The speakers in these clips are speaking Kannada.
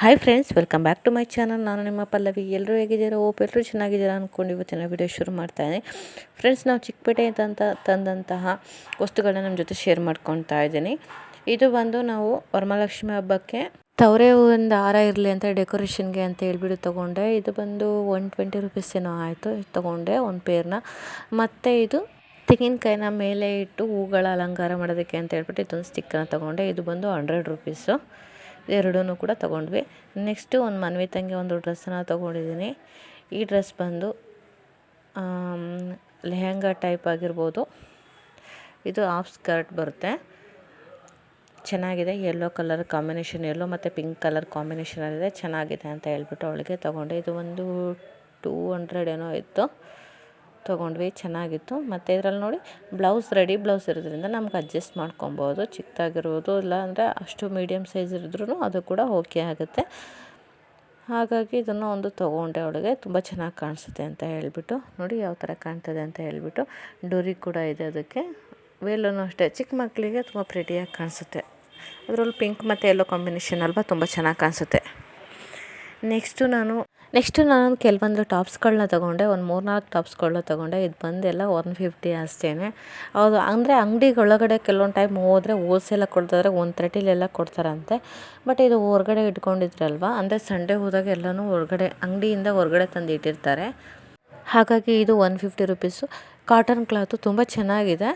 Hi friends welcome back to my channel ನಾನು ನಿಮ್ಮ ಪಲ್ಲವಿ. ಎಲ್ಲರೂ ಹೇಗಿದ್ದೀರಾ? ಓಪ್ ಎಲ್ಲರೂ ಚೆನ್ನಾಗಿದ್ದೀರಾ ಅಂದ್ಕೊಂಡು ಇವತ್ತಿನ ವಿಡಿಯೋ ಶುರು ಮಾಡ್ತಾಯಿದ್ದೀನಿ ಫ್ರೆಂಡ್ಸ್ ನಾವು ಚಿಕ್ಕಪೇಟೆ ಅಂತ ತಂದಂತಹ ವಸ್ತುಗಳನ್ನ ನಮ್ಮ ಜೊತೆ ಶೇರ್ ಮಾಡ್ಕೊತಾ ಇದ್ದೀನಿ. ಇದು ಬಂದು ನಾವು ವರಮಹಾಲಕ್ಷ್ಮಿ ಹಬ್ಬಕ್ಕೆ ತವರೆ ಒಂದು ಹಾರ ಇರಲಿ ಅಂತ ಡೆಕೋರೇಷನ್ಗೆ ಅಂತ ಹೇಳ್ಬಿಟ್ಟು ತೊಗೊಂಡೆ. ಇದು ಬಂದು ಒನ್ ಟ್ವೆಂಟಿ ರುಪೀಸ್ ಏನೋ ಆಯಿತು, ತೊಗೊಂಡೆ ಒಂದು ಪೇರ್ನ ಮತ್ತು ಇದು ತೆಂಗಿನಕಾಯಿನ ಮೇಲೆ ಇಟ್ಟು ಹೂಗಳ ಅಲಂಕಾರ ಮಾಡೋದಕ್ಕೆ ಅಂತ ಹೇಳ್ಬಿಟ್ಟು ಇದೊಂದು ಸ್ಟಿಕ್ಕನ್ನು ತೊಗೊಂಡೆ. ಇದು ಬಂದು ಹಂಡ್ರೆಡ್ ರುಪೀಸು ಎರಡೂ ಕೂಡ ತೊಗೊಂಡ್ವಿ. ನೆಕ್ಸ್ಟು ಒಂದು ಮನ್ವಿ ತಂಗಿ ಒಂದು ಡ್ರೆಸ್ಸನ್ನು ತೊಗೊಂಡಿದ್ದೀನಿ ಈ ಡ್ರೆಸ್ ಬಂದು ಲೆಹೆಂಗಾ ಟೈಪ್ ಆಗಿರ್ಬೋದು. ಇದು ಹಾಫ್ ಸ್ಕರ್ಟ್ ಬರುತ್ತೆ. ಚೆನ್ನಾಗಿದೆ. ಯೆಲ್ಲೋ ಕಲರ್ ಕಾಂಬಿನೇಷನ್ ಯೆಲ್ಲೋ ಮತ್ತು ಪಿಂಕ್ ಕಲರ್ ಕಾಂಬಿನೇಷನಲ್ಲಿದೆ ಚೆನ್ನಾಗಿದೆ ಅಂತ ಹೇಳ್ಬಿಟ್ಟು ಅವಳಿಗೆ ತೊಗೊಂಡೆ. ಇದು ಒಂದು ಟೂ ಹಂಡ್ರೆಡ್ ಏನೋ ಇತ್ತು. ತೊಗೊಂಡ್ವಿ, ಚೆನ್ನಾಗಿತ್ತು. ಮತ್ತು ಇದರಲ್ಲಿ ನೋಡಿ ಬ್ಲೌಸ್ ರೆಡಿ ಬ್ಲೌಸ್ ಇರೋದ್ರಿಂದ ನಮ್ಗೆ ಅಡ್ಜಸ್ಟ್ ಮಾಡ್ಕೊಬೋದು. ಚಿಕ್ಕದಾಗಿರ್ಬೋದು ಇಲ್ಲ ಅಂದರೆ ಅಷ್ಟು ಮೀಡಿಯಮ್ ಸೈಜ್ ಇದ್ರೂ ಅದು ಕೂಡ ಓಕೆ ಆಗುತ್ತೆ. ಹಾಗಾಗಿ ಇದನ್ನು ಒಂದು ತೊಗೊಂಡೆ ಅವಳಿಗೆ. ತುಂಬ ಚೆನ್ನಾಗಿ ಕಾಣಿಸುತ್ತೆ ಅಂತ ಹೇಳಿಬಿಟ್ಟು. ನೋಡಿ ಯಾವ ಥರ ಕಾಣ್ತದೆ ಅಂತ ಹೇಳಿಬಿಟ್ಟು. ಡೋರಿ ಕೂಡ ಇದೆ ಅದಕ್ಕೆ. ವೇಲೂ ಅಷ್ಟೇ. ಚಿಕ್ಕ ಮಕ್ಕಳಿಗೆ ತುಂಬ ಪ್ರೆಟಿಯಾಗಿ ಕಾಣಿಸುತ್ತೆ. ಅದರಲ್ಲಿ ಪಿಂಕ್ ಮತ್ತು ಎಲ್ಲೋ ಕಾಂಬಿನೇಷನ್ ಅಲ್ವಾ ತುಂಬ ಚೆನ್ನಾಗಿ ಕಾಣಿಸುತ್ತೆ. ನೆಕ್ಸ್ಟು ನಾನು ನೆಕ್ಸ್ಟು ನಾನು ಕೆಲವೊಂದು ಟಾಪ್ಸ್ಗಳನ್ನ ತೊಗೊಂಡೆ, ಒಂದು ಮೂರು ನಾಲ್ಕು ಟಾಪ್ಸ್ಗಳನ್ನ ತೊಗೊಂಡೆ. ಇದು ಬಂದೆಲ್ಲ ಒನ್ ಫಿಫ್ಟಿ ಅಷ್ಟೇ ಹೌದು, ಅಂದರೆ ಅಂಗಡಿಗಳೊಳಗಡೆ ಕೆಲವೊಂದು ಟೈಮ್ ಹೋದರೆ ಹೋಲ್ಸೇಲಾಗಿ ಕೊಡ್ತಾರೆ ಒಂದು ತರ್ಟಿಲೆಲ್ಲ ಕೊಡ್ತಾರಂತೆ. ಬಟ್ ಇದು ಹೊರಗಡೆ ಇಟ್ಕೊಂಡಿದ್ರಲ್ವ, ಅಂದರೆ ಸಂಡೇ ಹೋದಾಗ ಎಲ್ಲನೂ ಹೊರಗಡೆ, ಅಂಗಡಿಯಿಂದ ಹೊರಗಡೆ ತಂದು ಇಟ್ಟಿರ್ತಾರೆ. ಹಾಗಾಗಿ ಇದು one fifty rupees. Cotton cloth ತುಂಬ ಚೆನ್ನಾಗಿದೆ.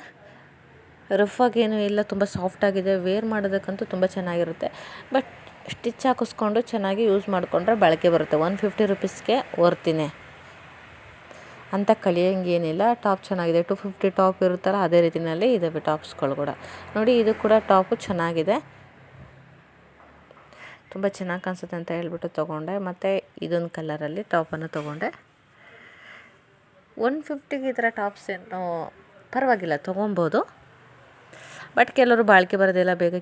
ರಫ್ ಆಗೇನು ಇಲ್ಲ, ತುಂಬ ಸಾಫ್ಟಾಗಿದೆ ವೇರ್ ಮಾಡೋದಕ್ಕಂತೂ ತುಂಬ ಚೆನ್ನಾಗಿರುತ್ತೆ. ಬಟ್ ಸ್ಟಿಚ್ ಹಾಕಿಸ್ಕೊಂಡು ಚೆನ್ನಾಗಿ ಯೂಸ್ ಮಾಡಿಕೊಂಡ್ರೆ ಬಾಳಿಕೆ ಬರುತ್ತೆ. ಒನ್ ಫಿಫ್ಟಿ ರುಪೀಸ್ಗೆ ವರ್ತಿನೇ. ಅಂತ ಕಲಿಯೋಂಗೇನಿಲ್ಲ. ಟಾಪ್ ಚೆನ್ನಾಗಿದೆ. ಟು ಫಿಫ್ಟಿ ಟಾಪ್ ಇರುತ್ತಲ್ಲ, ಅದೇ ರೀತಿಯಲ್ಲಿ ಇದ್ದಾವೆ ಟಾಪ್ಸ್ಗಳು ಕೂಡ. ನೋಡಿ, ಇದು ಕೂಡ ಟಾಪು ಚೆನ್ನಾಗಿದೆ. ತುಂಬ ಚೆನ್ನಾಗಿ ಕಾಣಿಸುತ್ತೆ ಅಂತ ಹೇಳ್ಬಿಟ್ಟು ತೊಗೊಂಡೆ. ಮತ್ತು ಇದೊಂದು ಕಲರಲ್ಲಿ ಟಾಪನ್ನು ತೊಗೊಂಡೆ. ಒನ್ ಫಿಫ್ಟಿಗೆ ಈ ಥರ ಟಾಪ್ಸ್ ಏನು, ಪರವಾಗಿಲ್ಲ, ತೊಗೊಬೋದು. ಬಟ್ ಕೆಲವರು ಬಾಳಿಕೆ ಬರೋದಿಲ್ಲ, ಬೇಗ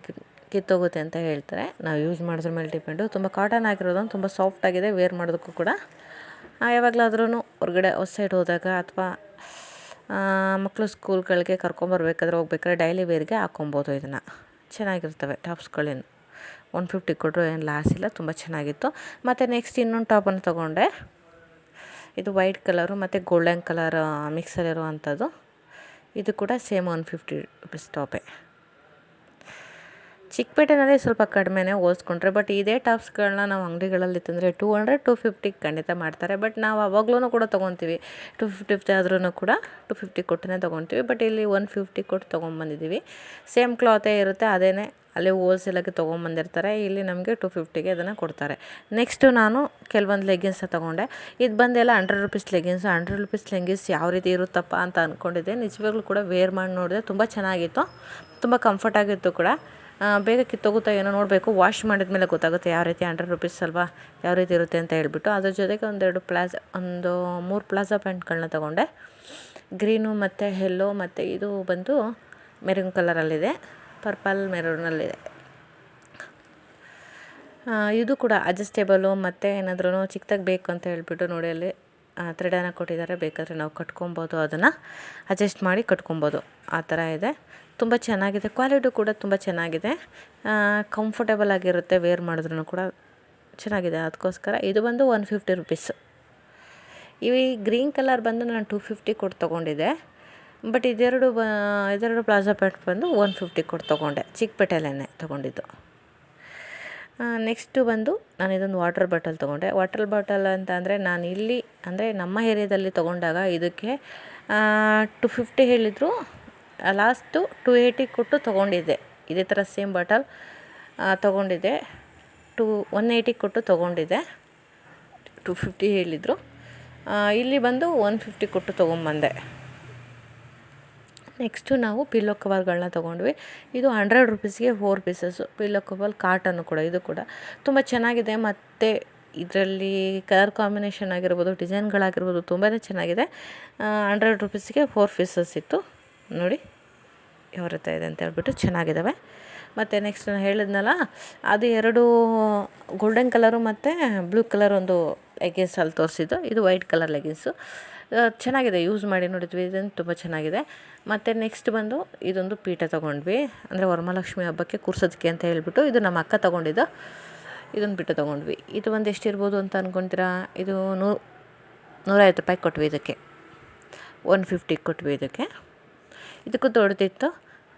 ಕಿತ್ತೋಗುತ್ತೆ ಅಂತ ಹೇಳ್ತಾರೆ. ನಾವು ಯೂಸ್ ಮಾಡಿದ್ರ ಮೇಲೆ ಡಿಪೆಂಡು ತುಂಬ ಕಾಟನ್ ಆಗಿರೋದು ತುಂಬ ಸಾಫ್ಟಾಗಿದೆ ವೇರ್ ಮಾಡೋದಕ್ಕೂ ಕೂಡ. ಯಾವಾಗಲಾದ್ರೂ ಹೊರಗಡೆ ಔಟ್ ಸೈಡ್ ಹೋದಾಗ ಅಥವಾ ಮಕ್ಕಳು ಸ್ಕೂಲ್ಗಳಿಗೆ ಕರ್ಕೊಂಬರ್ಬೇಕಾದ್ರೆ ಹೋಗ್ಬೇಕಾದ್ರೆ ಡೈಲಿ ವೇರ್ಗೆ ಹಾಕೊಬೋದು ಇದನ್ನು. ಚೆನ್ನಾಗಿರ್ತವೆ ಟಾಪ್ಸ್ಗಳೇನು ಒನ್ ಫಿಫ್ಟಿ ಕೊಟ್ಟರು ಏನು ಲಾಸ್ ಇಲ್ಲ, ತುಂಬ ಚೆನ್ನಾಗಿತ್ತು. ಮತ್ತು ನೆಕ್ಸ್ಟ್ ಇನ್ನೊಂದು ಟಾಪನ್ನು ತೊಗೊಂಡೆ. ಇದು ವೈಟ್ ಕಲರು ಮತ್ತು ಗೋಲ್ಡನ್ ಕಲರ್ ಮಿಕ್ಸಲ್ಲಿರುವಂಥದ್ದು ಇದು ಕೂಡ ಸೇಮ್ ಒನ್ ಫಿಫ್ಟಿ ರುಪೀಸ್ ಟಾಪೇ ಚಿಕ್ಕಪೇಟೆನಲ್ಲಿ ಸ್ವಲ್ಪ ಕಡಿಮೆನೇ ಓದಿಸ್ಕೊಂಡ್ರೆ ಬಟ್ ಇದೇ ಟಾಪ್ಸ್ಗಳನ್ನ ನಾವು ಅಂಗಡಿಗಳಲ್ಲಿ ತಂದರೆ ಟೂ ಹಂಡ್ರೆಡ್ ಟು ಫಿಫ್ಟಿ ಖಂಡಿತ ಮಾಡ್ತಾರೆ. ಬಟ್ ನಾವು ಅವಾಗ್ಲೂ ಕೂಡ ತೊಗೊತೀವಿ. ಟು ಫಿಫ್ಟಿ ಆದ್ರೂ ಕೂಡ ಟು ಫಿಫ್ಟಿ ಕೊಟ್ಟೇ ತೊಗೊತೀವಿ. ಬಟ್ ಇಲ್ಲಿ ಒನ್ ಫಿಫ್ಟಿ ಕೊಟ್ಟು ತೊಗೊಂಬಂದಿದ್ದೀವಿ ಸೇಮ್ ಕ್ಲಾತೇ ಇರುತ್ತೆ ಅದೇ ಅಲ್ಲಿ ಹೋಲ್ಸೇಲಾಗಿ ತೊಗೊಂಬಂದಿರ್ತಾರೆ. ಇಲ್ಲಿ ನಮಗೆ ಟು ಫಿಫ್ಟಿಗೆ ಅದನ್ನು ಕೊಡ್ತಾರೆ. ನೆಕ್ಸ್ಟು ನಾನು ಕೆಲವೊಂದು ಲೆಗ್ಗಿನ್ಸ್ ತೊಗೊಂಡೆ. ಇದು ಬಂದೆಲ್ಲ hundred rupees leggings hundred rupees leggings ಯಾವ ರೀತಿ ಇರುತ್ತಪ್ಪ ಅಂತ ಅಂದ್ಕೊಂಡಿದ್ದೆ ನಿಜವಾಗ್ಲೂ ಕೂಡ ವೇರ್ ಮಾಡಿ ನೋಡಿದೆ ತುಂಬ ಚೆನ್ನಾಗಿತ್ತು. ತುಂಬ ಕಂಫರ್ಟಾಗಿತ್ತು ಕೂಡ. ಬೇಗ ಕಿತ್ತೋಗುತ್ತಾ ಏನೋ ನೋಡಬೇಕು. ವಾಶ್ ಮಾಡಿದ ಮೇಲೆ ಗೊತ್ತಾಗುತ್ತೆ ಯಾವ ರೀತಿ ಹಂಡ್ರೆಡ್ ರುಪೀಸ್ ಅಲ್ವಾ, ಯಾವ ರೀತಿ ಇರುತ್ತೆ ಅಂತ ಹೇಳಿಬಿಟ್ಟು. ಅದ್ರ ಜೊತೆಗೆ ಒಂದೆರಡು ಪ್ಲಾಜ ಒಂದು ಮೂರು ಪ್ಲಾಜಾ ಪ್ಯಾಂಟ್ಗಳನ್ನ ತೊಗೊಂಡೆ. ಗ್ರೀನು ಮತ್ತು ಹೆಲ್ಲೋ ಮತ್ತು ಇದು ಬಂದು ಮೆರೂನ್ ಕಲರಲ್ಲಿದೆ ಪರ್ಪಲ್ ಮೆರೂನಲ್ಲಿದೆ ಇದು ಕೂಡ ಅಡ್ಜಸ್ಟೇಬಲು ಮತ್ತು ಏನಾದ್ರೂ ಚಿಕ್ಕದಾಗಿ ಬೇಕು ಅಂತ ಹೇಳಿಬಿಟ್ಟು ನೋಡಿ ಅಲ್ಲಿ ಥ್ರೆಡನ್ನು ಕೊಟ್ಟಿದ್ದಾರೆ. ಬೇಕಾದರೆ ನಾವು ಕಟ್ಕೊಬೋದು ಅದನ್ನು. ಅಡ್ಜಸ್ಟ್ ಮಾಡಿ ಕಟ್ಕೊಬೋದು. ಆ ಥರ ಇದೆ. ತುಂಬ ಚೆನ್ನಾಗಿದೆ. ಕ್ವಾಲಿಟಿ ಕೂಡ ತುಂಬ ಚೆನ್ನಾಗಿದೆ. ಕಂಫರ್ಟೇಬಲ್ ಆಗಿರುತ್ತೆ ವೇರ್ ಮಾಡಿದ್ರೂ ಕೂಡ ಚೆನ್ನಾಗಿದೆ. ಅದಕ್ಕೋಸ್ಕರ ಇದು ಬಂದು ಒನ್ ಫಿಫ್ಟಿ ರುಪೀಸ್ ಈ ಗ್ರೀನ್ ಕಲರ್ ಬಂದು ನಾನು ಟೂ ಫಿಫ್ಟಿ ಕೊಟ್ಟು ತೊಗೊಂಡಿದ್ದೆ. ಬಟ್ ಇದೆರಡು ಬ, ಇದೆರಡು ಪ್ಲಾಜಾ ಪ್ಯಾಂಟ್ ಬಂದು ಒನ್ ಫಿಫ್ಟಿ ಕೊಟ್ಟು ತೊಗೊಂಡೆ. ಚಿಕ್ಕಪೇಟೆಯಲ್ಲೇ ತೊಗೊಂಡಿದ್ದು. ನೆಕ್ಸ್ಟು ಬಂದು ನಾನು ಇದೊಂದು ವಾಟರ್ ಬಾಟಲ್ ತೊಗೊಂಡೆ. ವಾಟರ್ ಬಾಟಲ್ ಅಂತ ಅಂದರೆ ನಾನು ಇಲ್ಲಿ, ಅಂದರೆ ನಮ್ಮ ಏರಿಯಾದಲ್ಲಿ ತೊಗೊಂಡಾಗ ಇದಕ್ಕೆ ಟು ಫಿಫ್ಟಿ ಹೇಳಿದರು. ಲಾಸ್ಟು ಟು ಏಯ್ಟಿ ಕೊಟ್ಟು ತೊಗೊಂಡಿದ್ದೆ. ಇದೇ ಥರ ಸೇಮ್ ಬಾಟಲ್ ತೊಗೊಂಡಿದ್ದೆ. ಟು ಒನ್ ಏಯ್ಟಿ ಕೊಟ್ಟು ತೊಗೊಂಡಿದ್ದೆ. ಟು ಫಿಫ್ಟಿ ಹೇಳಿದರು. ಇಲ್ಲಿ ಬಂದು ಒನ್ ಫಿಫ್ಟಿ ಕೊಟ್ಟು ತೊಗೊಂಬಂದೆ ನೆಕ್ಸ್ಟು ನಾವು ಪಿಲ್ಲೋ ಕವರ್ಗಳನ್ನ ತೊಗೊಂಡ್ವಿ. ಇದು ಹಂಡ್ರೆಡ್ ರುಪೀಸ್ಗೆ four pieces pillow cover cotton ಕೂಡ, ಇದು ಕೂಡ. ತುಂಬ ಚೆನ್ನಾಗಿದೆ. ಮತ್ತು ಇದರಲ್ಲಿ ಕಲರ್ ಕಾಂಬಿನೇಷನ್ ಆಗಿರ್ಬೋದು ಡಿಸೈನ್ಗಳಾಗಿರ್ಬೋದು ತುಂಬಾ ಚೆನ್ನಾಗಿದೆ. ಹಂಡ್ರೆಡ್ ರುಪೀಸ್ಗೆ ಫೋರ್ ಪೀಸಸ್ ಇತ್ತು. ನೋಡಿ ಹೊರತಾ ರೀತಿ ಇದೆ ಅಂತ ಹೇಳ್ಬಿಟ್ಟು ಚೆನ್ನಾಗಿದ್ದಾವೆ ಮತ್ತು ನೆಕ್ಸ್ಟ್ ನಾನು ಹೇಳಿದ್ನಲ್ಲ, ಅದು ಎರಡು ಗೋಲ್ಡನ್ ಕಲರು ಮತ್ತು ಬ್ಲೂ ಕಲರ್ ಒಂದು ಲೆಗಿನ್ಸ್ ಅಲ್ಲಿ ತೋರಿಸಿದ್ದು. ಇದು ವೈಟ್ ಕಲರ್ ಲೆಗಿನ್ಸು ಚೆನ್ನಾಗಿದೆ ಯೂಸ್ ಮಾಡಿ ನೋಡಿದ್ವಿ ಇದನ್ನು ತುಂಬ ಚೆನ್ನಾಗಿದೆ. ಮತ್ತು ನೆಕ್ಸ್ಟ್ ಬಂದು ಇದೊಂದು ಪೀಠ ತೊಗೊಂಡ್ವಿ. ಅಂದರೆ ವರಮಹಾಲಕ್ಷ್ಮಿ ಹಬ್ಬಕ್ಕೆ ಕೂರ್ಸೋದಕ್ಕೆ ಅಂತ ಹೇಳಿಬಿಟ್ಟು ಇದು ನಮ್ಮ ಅಕ್ಕ ತೊಗೊಂಡಿದ್ದು. ಇದೊಂದು ಪೀಠ ತೊಗೊಂಡ್ವಿ. ಇದು ಒಂದು ಎಷ್ಟಿರ್ಬೋದು ಅಂತ ಅಂದ್ಕೊತೀರಾ ಇದು ನೂ ನೂರೈವತ್ತು ರೂಪಾಯಿ ಕೊಟ್ವಿ ಇದಕ್ಕೆ. ಒನ್ ಫಿಫ್ಟಿಗೆ ಕೊಟ್ವಿ ಇದಕ್ಕೆ. ಇದಕ್ಕೂ ದೊಡ್ಡದಿತ್ತು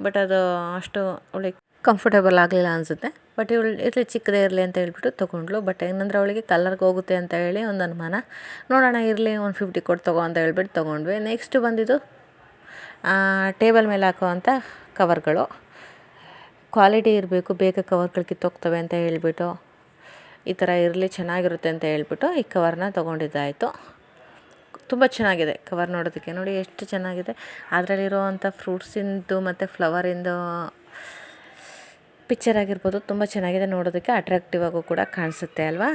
ಬಟ್ ಅದು ಅಷ್ಟು ಅವಳಿಗೆ ಕಂಫರ್ಟೇಬಲ್ ಆಗಲಿಲ್ಲ ಅನಿಸುತ್ತೆ. ಬಟ್ ಇವಳು ಇರಲಿ, ಚಿಕ್ಕದೇ ಇರಲಿ ಅಂತ ಹೇಳ್ಬಿಟ್ಟು ತೊಗೊಂಡ್ಳು. ಬಟ್ ಏನಂದ್ರೆ ಅವಳಿಗೆ ಕಲರ್ಗೆ ಹೋಗುತ್ತೆ ಅಂತ ಹೇಳಿ ಒಂದು ಅನುಮಾನ. ನೋಡೋಣ, ಇರಲಿ, ಒಂದು ಫಿಫ್ಟಿ ಕೊಟ್ಟು ತಗೋ ಅಂತ ಹೇಳ್ಬಿಟ್ಟು ತೊಗೊಂಡ್ವಿ. ನೆಕ್ಸ್ಟ್ ಬಂದಿದ್ದು ಟೇಬಲ್ ಮೇಲೆ ಹಾಕುವಂಥ ಕವರ್ಗಳು ಕ್ವಾಲಿಟಿ ಇರಬೇಕು, ಬೇಗ ಕವರ್ಗಳು ಕಿತ್ತೋಗ್ತವೆ ಅಂತ ಹೇಳಿಬಿಟ್ಟು, ಈ ಥರ ಇರಲಿ, ಚೆನ್ನಾಗಿರುತ್ತೆ ಅಂತ ಹೇಳ್ಬಿಟ್ಟು ಈ ಕವರ್ನ ತೊಗೊಂಡಿದ್ದಾಯಿತು. ತುಂಬ ಚೆನ್ನಾಗಿದೆ ಕವರ್ ನೋಡೋದಕ್ಕೆ. ನೋಡಿ ಎಷ್ಟು ಚೆನ್ನಾಗಿದೆ. ಅದರಲ್ಲಿರುವಂಥ ಫ್ರೂಟ್ಸಿಂದು ಮತ್ತು ಫ್ಲವರಿಂದು ಪಿಕ್ಚರ್ ಆಗಿರ್ಬೋದು ತುಂಬ ಚೆನ್ನಾಗಿದೆ ನೋಡೋದಕ್ಕೆ. ಅಟ್ರಾಕ್ಟಿವ್ ಆಗೂ ಕೂಡ ಕಾಣಿಸುತ್ತೆ ಅಲ್ವಾ?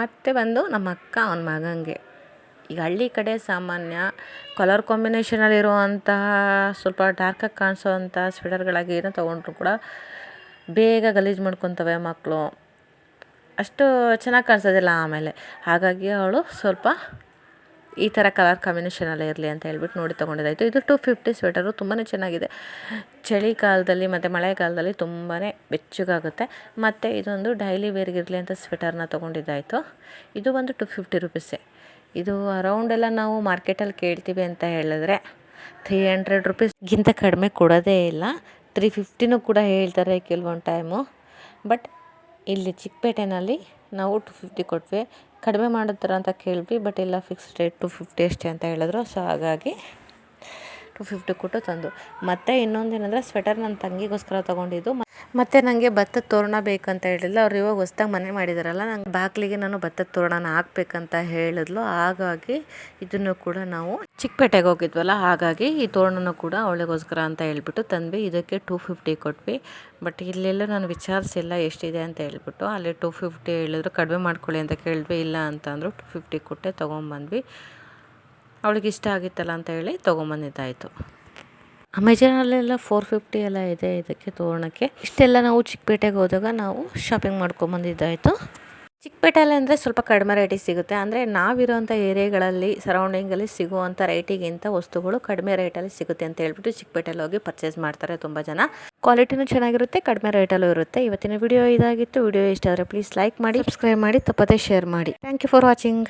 ಮತ್ತು ಬಂದು ನಮ್ಮ ಅಕ್ಕ ಅವನ ಮಗನಿಗೆ ಈಗ ಹಳ್ಳಿ ಕಡೆ ಸಾಮಾನ್ಯ ಕಲರ್ ಕಾಂಬಿನೇಷನಲ್ಲಿರುವಂತಹ ಸ್ವಲ್ಪ ಡಾರ್ಕಾಗಿ ಕಾಣಿಸೋವಂಥ ಸ್ವೆಟರ್ಗಳಾಗಿ ಏನೋ ತೊಗೊಂಡ್ರು ಕೂಡ ಬೇಗ ಗಲೀಜು ಮಾಡ್ಕೊತವೆ ಮಕ್ಕಳು ಅಷ್ಟು ಚೆನ್ನಾಗಿ ಕಾಣಿಸೋದಿಲ್ಲ ಆಮೇಲೆ. ಹಾಗಾಗಿ ಅವಳು ಸ್ವಲ್ಪ ಈ ಥರ ಕಲರ್ ಕಾಂಬಿನೇಷನಲ್ಲೇ ಇರಲಿ ಅಂತ ಹೇಳ್ಬಿಟ್ಟು ನೋಡಿ ತೊಗೊಂಡಿದ್ದಾಯಿತು. ಇದು ಟು ಫಿಫ್ಟಿ ಸ್ವೆಟರು ತುಂಬಾ ಚೆನ್ನಾಗಿದೆ. ಚಳಿಗಾಲದಲ್ಲಿ ಮತ್ತು ಮಳೆಗಾಲದಲ್ಲಿ ತುಂಬಾ ಬೆಚ್ಚಗಾಗುತ್ತೆ. ಮತ್ತು ಇದೊಂದು ಡೈಲಿ ವೇರ್ಗಿರಲಿ ಅಂತ ಸ್ವೆಟರ್ನ ತೊಗೊಂಡಿದ್ದಾಯಿತು. ಇದು ಒಂದು ಟು ಫಿಫ್ಟಿ ರುಪೀಸೇ ಇದು ಅರೌಂಡ್ ಎಲ್ಲ ನಾವು ಮಾರ್ಕೆಟಲ್ಲಿ ಕೇಳ್ತೀವಿ ಅಂತ ಹೇಳಿದ್ರೆ ತ್ರೀ ಹಂಡ್ರೆಡ್ ರುಪೀಸ್ಗಿಂತ ಕಡಿಮೆ ಕೊಡೋದೇ ಇಲ್ಲ. ತ್ರೀ ಫಿಫ್ಟಿನೂ ಕೂಡ ಹೇಳ್ತಾರೆ ಕೆಲವೊಂದು ಟೈಮು ಬಟ್ ಇಲ್ಲಿ ಚಿಕ್ಕಪೇಟೆನಲ್ಲಿ ನಾವು ಟು ಫಿಫ್ಟಿ ಕೊಟ್ವಿ. ಕಡಿಮೆ ಮಾಡುತ್ತಾರ ಅಂತ ಕೇಳಿದ್ವಿ ಬಟ್ ಇಲ್ಲ ಫಿಕ್ಸ್ ರೇಟ್ ಟು ಫಿಫ್ಟಿ ಅಷ್ಟೇ ಅಂತ ಹೇಳಿದ್ರು. ಸೊ ಹಾಗಾಗಿ ಟು ಫಿಫ್ಟಿ ಕೊಟ್ಟು ತಂದು. ಮತ್ತು ಇನ್ನೊಂದೇನೆಂದರೆ ಸ್ವೆಟರ್ ನನ್ನ ತಂಗಿಗೋಸ್ಕರ ತೊಗೊಂಡಿದ್ದು. ಮತ್ತು ನನಗೆ ಭತ್ತದ ತೋರಣ ಬೇಕಂತ ಹೇಳಿದ್ಲು. ಅವ್ರು ಇವಾಗ ಹೊಸ್ದಾಗಿ ಮನೆ ಮಾಡಿದಾರಲ್ಲ, ನಂಗೆ ಬಾಗಿಲಿಗೆ ನಾನು ಭತ್ತದ ತೋರಣನ ಹಾಕ್ಬೇಕಂತ ಹೇಳಿದ್ಲು. ಹಾಗಾಗಿ ಇದನ್ನು ಕೂಡ ನಾವು ಚಿಕ್ಕಪೇಟೆಗೆ ಹೋಗಿದ್ವಲ್ಲ, ಹಾಗಾಗಿ ಈ ತೋರಣನೂ ಕೂಡ ಅವಳಿಗೋಸ್ಕರ ಅಂತ ಹೇಳ್ಬಿಟ್ಟು ತಂದ್ವಿ. ಇದಕ್ಕೆ ಟೂ ಫಿಫ್ಟಿ ಕೊಟ್ವಿ. ಬಟ್ ಇಲ್ಲೆಲ್ಲ ನಾನು ವಿಚಾರಿಸಿಲ್ಲ ಎಷ್ಟಿದೆ ಅಂತ ಹೇಳ್ಬಿಟ್ಟು. ಅಲ್ಲಿ ಟೂ ಫಿಫ್ಟಿ ಹೇಳಿದ್ರು, ಕಡಿಮೆ ಮಾಡ್ಕೊಳ್ಳಿ ಅಂತ ಕೇಳಿದ್ವಿ, ಇಲ್ಲ ಅಂತಂದರು ಟೂ ಫಿಫ್ಟಿ ಕೊಟ್ಟೆ, ತೊಗೊಂಬಂದ್ವಿ. ಅವಳಿಗೆ ಇಷ್ಟ ಆಗಿತ್ತಲ್ಲ ಅಂತ ಹೇಳಿ ತೊಗೊಂಬಂದಿದ್ದಾಯಿತು. ಅಮೆಜಾನಲ್ಲೆಲ್ಲ ಫೋರ್ ಫಿಫ್ಟಿ ಎಲ್ಲ ಇದೆ ಇದಕ್ಕೆ ತೋರಣಕ್ಕೆ. ಇಷ್ಟೆಲ್ಲ ನಾವು ಚಿಕ್ಕಪೇಟೆಗೆ ಹೋದಾಗ ನಾವು ಶಾಪಿಂಗ್ ಮಾಡ್ಕೊಂಬಂದಿದ್ದಾಯಿತು ಚಿಕ್ಕಪೇಟೆಯಲ್ಲಿ ಅಂದರೆ ಸ್ವಲ್ಪ ಕಡಿಮೆ ರೇಟಿಗೆ ಸಿಗುತ್ತೆ. ಅಂದರೆ ನಾವಿರೋಂಥ ಏರಿಯಾಗಳಲ್ಲಿ ಸರೌಂಡಿಂಗಲ್ಲಿ ಸಿಗುವಂಥ ರೇಟಿಗಿಂತ ವಸ್ತುಗಳು ಕಡಿಮೆ ರೇಟಲ್ಲಿ ಸಿಗುತ್ತೆ ಅಂತ ಹೇಳ್ಬಿಟ್ಟು ಚಿಕ್ಕಪೇಟೆಯಲ್ಲಿ ಹೋಗಿ ಪರ್ಚೇಸ್ ಮಾಡ್ತಾರೆ ತುಂಬ ಜನ. ಕ್ವಾಲಿಟಿನೂ ಚೆನ್ನಾಗಿರುತ್ತೆ, ಕಡಿಮೆ ರೇಟಲ್ಲೂ ಇರುತ್ತೆ. ಇವತ್ತಿನ ವಿಡಿಯೋ ಇದಾಗಿತ್ತು. ವಿಡಿಯೋ ಇಷ್ಟ ಆದರೆ ಪ್ಲೀಸ್ ಲೈಕ್ ಮಾಡಿ ಸಬ್ಸ್ಕ್ರೈಬ್ ಮಾಡಿ, ತಪ್ಪದೇ ಶೇರ್ ಮಾಡಿ. Thank you for watching